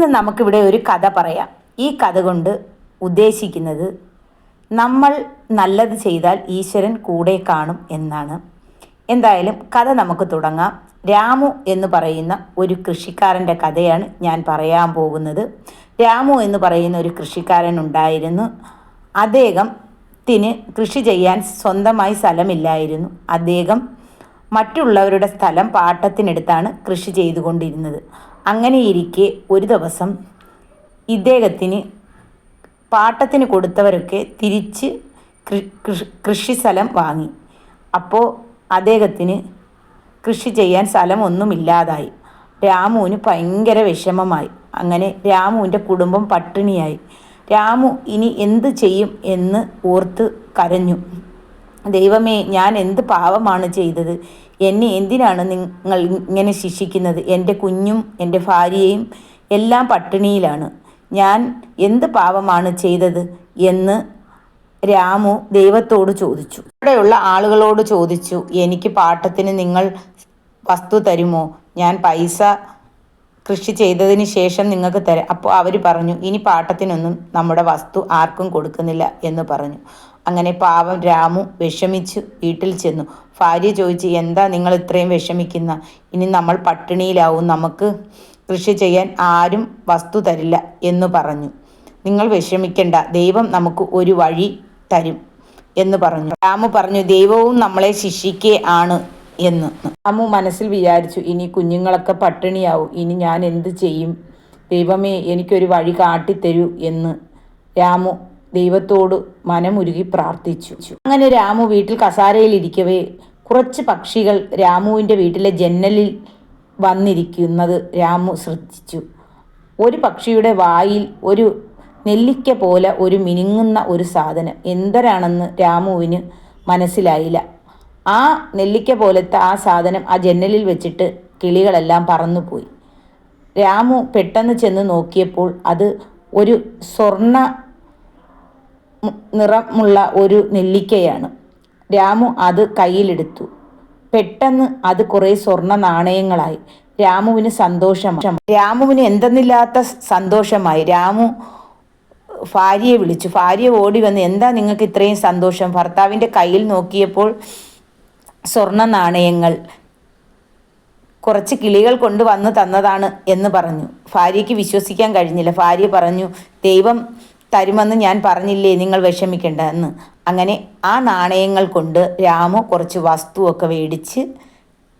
ഇന്ന് നമുക്കിവിടെ ഒരു കഥ പറയാം. ഈ കഥ കൊണ്ട് ഉദ്ദേശിക്കുന്നത് നമ്മൾ നല്ലത് ചെയ്താൽ ഈശ്വരൻ കൂടെ കാണും എന്നാണ്. എന്തായാലും കഥ നമുക്ക് തുടങ്ങാം. രാമു എന്ന് പറയുന്ന ഒരു കൃഷിക്കാരന്റെ കഥയാണ് ഞാൻ പറയാൻ പോകുന്നത്. രാമു എന്ന് പറയുന്ന ഒരു കൃഷിക്കാരൻ ഉണ്ടായിരുന്നു. അദ്ദേഹം അദ്ദേഹത്തിന് കൃഷി ചെയ്യാൻ സ്വന്തമായി സ്ഥലമില്ലായിരുന്നു. അദ്ദേഹം മറ്റുള്ളവരുടെ സ്ഥലം പാട്ടത്തിനെടുത്താണ് കൃഷി ചെയ്തുകൊണ്ടിരുന്നത്. അങ്ങനെയിരിക്കെ ഒരു ദിവസം ഇദ്ദേഹത്തിന് പാട്ടത്തിന് കൊടുത്തവരൊക്കെ തിരിച്ച് കൃഷി സ്ഥലം വാങ്ങി. അപ്പോൾ അദ്ദേഹത്തിന് കൃഷി ചെയ്യാൻ സ്ഥലമൊന്നുമില്ലാതായി രാമുവിന് ഭയങ്കര വിഷമമായി. അങ്ങനെ രാമുവിന്റെ കുടുംബം പട്ടിണിയായി. രാമു ഇനി എന്ത് ചെയ്യും എന്ന് ഓർത്ത് കരഞ്ഞു. ദൈവമേ ഞാൻ എന്ത് പാവമാണ് ചെയ്തത്? എന്നെ എന്തിനാണ് നിങ്ങൾ ഇങ്ങനെ ശിക്ഷിക്കുന്നത്? എന്റെ കുഞ്ഞും എന്റെ ഭാര്യയും എല്ലാം പട്ടിണിയിലാണ്. ഞാൻ എന്ത് പാവമാണ് ചെയ്തത് എന്ന് രാമു ദൈവത്തോട് ചോദിച്ചു. ഇവിടെയുള്ള ആളുകളോട് ചോദിച്ചു എനിക്ക് പാട്ടത്തിന് നിങ്ങൾ വസ്തു തരുമോ? ഞാൻ പൈസ കൃഷി ചെയ്തതിന് ശേഷം നിങ്ങൾക്ക് തരാം അപ്പോൾ അവർ പറഞ്ഞു ഇനി പാട്ടത്തിനൊന്നും നമ്മുടെ വസ്തു ആർക്കും കൊടുക്കുന്നില്ല എന്ന് പറഞ്ഞു. അങ്ങനെ പാവം രാമു വിഷമിച്ചു വീട്ടിൽ ചെന്നു. ഭാര്യ ചോദിച്ചു എന്താ നിങ്ങൾ ഇത്രയും വിഷമിക്കുന്ന? ഇനി നമ്മൾ പട്ടിണിയിലാവും നമുക്ക് കൃഷി ചെയ്യാൻ ആരും വസ്തു തരില്ല എന്ന് പറഞ്ഞു. നിങ്ങൾ വിഷമിക്കേണ്ട ദൈവം നമുക്ക് ഒരു വഴി തരും എന്ന് പറഞ്ഞു. രാമു പറഞ്ഞു ദൈവവും നമ്മളെ ശിക്ഷിക്കേ ആണ് എന്ന്. അമ്മു മനസ്സിൽ വിചാരിച്ചു ഇനി കുഞ്ഞുങ്ങളൊക്കെ പട്ടിണിയാവും. ഇനി ഞാൻ എന്ത് ചെയ്യും? ദൈവമേ എനിക്കൊരു വഴി കാട്ടിത്തരൂ എന്ന് രാമു ദൈവത്തോട് മനമുരുകി പ്രാർത്ഥിച്ചു. അങ്ങനെ രാമു വീട്ടിൽ കസാരയിൽ ഇരിക്കവേ കുറച്ച് പക്ഷികൾ രാമുവിന്റെ വീട്ടിലെ ജന്നലിൽ വന്നിരിക്കുന്നത് രാമു ശ്രദ്ധിച്ചു. ഒരു പക്ഷിയുടെ വായിൽ ഒരു നെല്ലിക്ക പോലെ ഒരു മിനുങ്ങുന്ന ഒരു സാധനം. എന്തരാണെന്ന് രാമുവിന് മനസ്സിലായില്ല. ആ നെല്ലിക്ക പോലത്തെ ആ സാധനം ആ ജനലിൽ വെച്ചിട്ട് കിളികളെല്ലാം പറന്നുപോയി. രാമു പെട്ടെന്ന് ചെന്ന് നോക്കിയപ്പോൾ അത് ഒരു സ്വർണ നിറമുള്ള ഒരു നെല്ലിക്കയാണ്. രാമു അത് കയ്യിലെടുത്തു. പെട്ടെന്ന് അത് കുറേ സ്വർണ നാണയങ്ങളായി. രാമുവിന് സന്തോഷമായി. രാമുവിന് എന്തെന്നില്ലാത്ത സന്തോഷമായി. രാമു ഭാര്യയെ വിളിച്ചു. ഭാര്യ ഓടി വന്ന് എന്താ നിങ്ങൾക്ക് ഇത്രയും സന്തോഷം? ഭർത്താവിന്റെ കയ്യിൽ നോക്കിയപ്പോൾ സ്വർണ നാണയങ്ങൾ കുറച്ച് കിളികൾ കൊണ്ടുവന്ന് തന്നതാണ് എന്ന് പറഞ്ഞു. ഭാര്യയ്ക്ക് വിശ്വസിക്കാൻ കഴിഞ്ഞില്ല. ഭാര്യ പറഞ്ഞു ദൈവം തരുമെന്ന് ഞാൻ പറഞ്ഞില്ലേ? നിങ്ങൾ വിഷമിക്കേണ്ട എന്ന് അങ്ങനെ ആ നാണയങ്ങൾ കൊണ്ട് രാമു കുറച്ച് വസ്തുവൊക്കെ മേടിച്ച്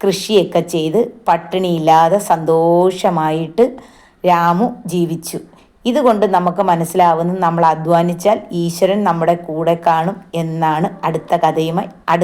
കൃഷിയൊക്കെ ചെയ്ത് പട്ടിണിയില്ലാതെ സന്തോഷമായിട്ട് രാമു ജീവിച്ചു. ഇതുകൊണ്ട് നമുക്ക് മനസ്സിലാവുന്നത് നമ്മൾ അധ്വാനിച്ചാൽ ഈശ്വരൻ നമ്മുടെ കൂടെ കാണും എന്നാണ് അടുത്ത കഥയുമായി അടുത്ത